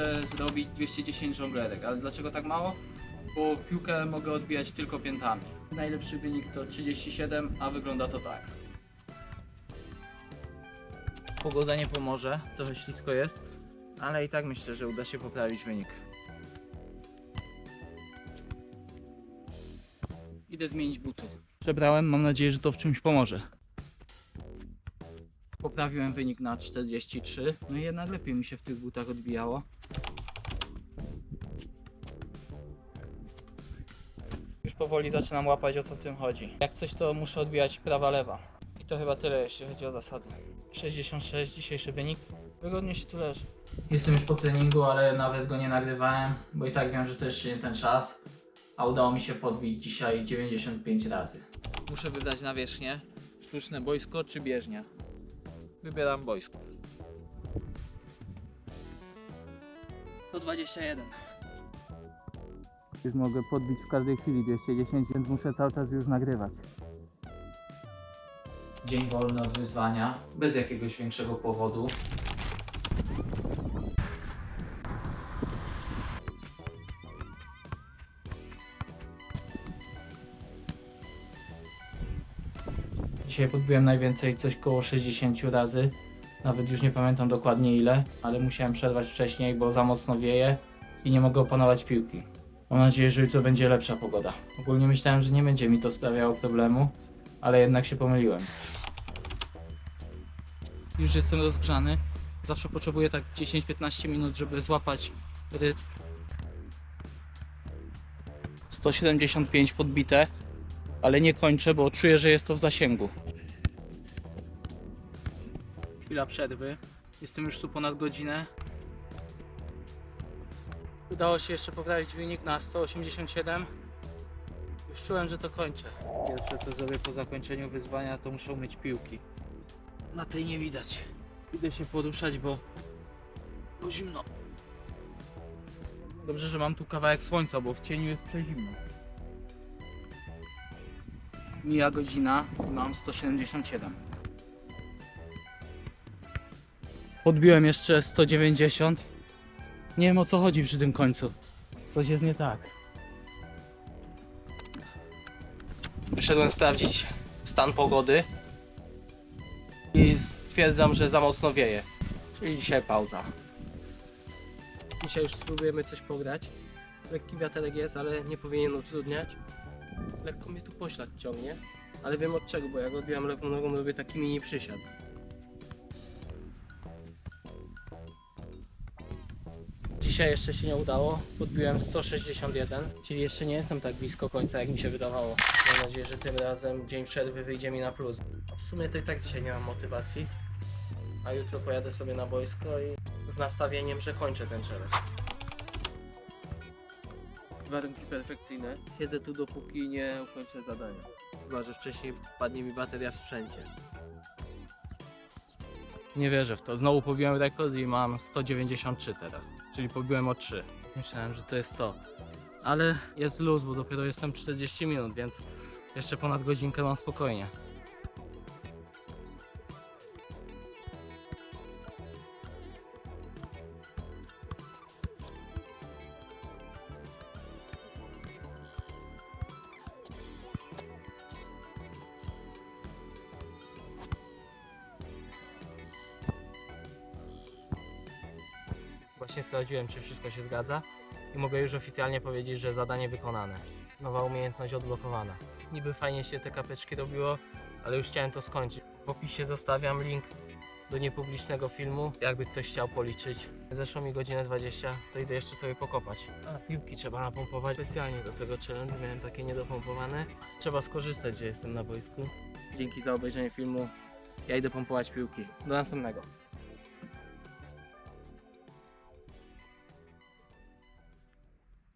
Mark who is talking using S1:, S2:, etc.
S1: muszę zrobić 210 żonglerek. Ale dlaczego tak mało? Bo piłkę mogę odbijać tylko piętami. Najlepszy wynik to 37, a wygląda to tak. Pogoda nie pomoże, trochę ślisko jest, ale i tak myślę, że uda się poprawić wynik. Idę zmienić buty. Przebrałem, mam nadzieję, że to w czymś pomoże. Poprawiłem wynik na 43, no i jednak lepiej mi się w tych butach odbijało. Powoli zaczynam łapać o co w tym chodzi. Jak coś to muszę odbijać prawa-lewa. I to chyba tyle jeśli chodzi o zasady. 66 dzisiejszy wynik. Wygodnie się tu leży. Jestem już po treningu, ale nawet go nie nagrywałem, bo i tak wiem, że to jeszcze nie ten czas. A udało mi się podbić dzisiaj 95 razy. Muszę wybrać na wierzchnię. Sztuczne boisko czy bieżnia? Wybieram boisko. 121. Już mogę podbić w każdej chwili 210, więc muszę cały czas już nagrywać. Dzień wolny od wyzwania, bez jakiegoś większego powodu. Dzisiaj podbiłem najwięcej, coś koło 60 razy. Nawet już nie pamiętam dokładnie ile, ale musiałem przerwać wcześniej, bo za mocno wieje i nie mogę opanować piłki. Mam nadzieję, że jutro będzie lepsza pogoda. Ogólnie myślałem, że nie będzie mi to sprawiało problemu, ale jednak się pomyliłem. Już jestem rozgrzany. Zawsze potrzebuję tak 10-15 minut, żeby złapać rytm. 175 podbite, ale nie kończę, bo czuję, że jest to w zasięgu. Chwila przerwy. Jestem już tu ponad godzinę. Udało się jeszcze poprawić wynik na 187. Już czułem, że to kończę. Pierwsze co zrobię po zakończeniu wyzwania to muszę umyć piłki. Na tej nie widać. Idę się poruszać, bo, bo zimno. Dobrze, że mam tu kawałek słońca, bo w cieniu jest przezimno. Mija godzina i mam 177. Podbiłem jeszcze 190. Nie wiem o co chodzi przy tym końcu. Coś jest nie tak. Wyszedłem sprawdzić stan pogody i stwierdzam, że za mocno wieje. Czyli dzisiaj pauza. Dzisiaj już spróbujemy coś pograć. Lekki wiaterek jest, ale nie powinien utrudniać. Lekko mnie tu poślad ciągnie, ale wiem od czego, bo jak odbijam lewą nogą, robię taki mini przysiad. Dzisiaj jeszcze się nie udało. Podbiłem 161, czyli jeszcze nie jestem tak blisko końca, jak mi się wydawało. Mam nadzieję, że tym razem dzień przerwy wyjdzie mi na plus. W sumie to i tak dzisiaj nie mam motywacji, a jutro pojadę sobie na boisko i z nastawieniem, że kończę ten challenge.
S2: warunki perfekcyjne. Siedzę tu dopóki nie ukończę zadania. Chyba, że wcześniej padnie mi bateria w sprzęcie.
S1: Nie wierzę w to. Znowu pobiłem rekord i mam 193 teraz. Czyli pobiłem o 3. Myślałem, że to jest to. Ale jest luz, bo dopiero jestem 40 minut, więc jeszcze ponad godzinkę mam spokojnie. Właśnie sprawdziłem, czy wszystko się zgadza i mogę już oficjalnie powiedzieć, że zadanie wykonane. Nowa umiejętność odblokowana. Niby fajnie się te kapeczki robiło, ale już chciałem to skończyć. W opisie zostawiam link do niepublicznego filmu, jakby ktoś chciał policzyć. Zeszło mi godzinę 20, to idę jeszcze sobie pokopać. A piłki trzeba napompować specjalnie do tego challenge, miałem takie niedopompowane. Trzeba skorzystać, że jestem na boisku. Dzięki za obejrzenie filmu. Ja idę pompować piłki. Do następnego.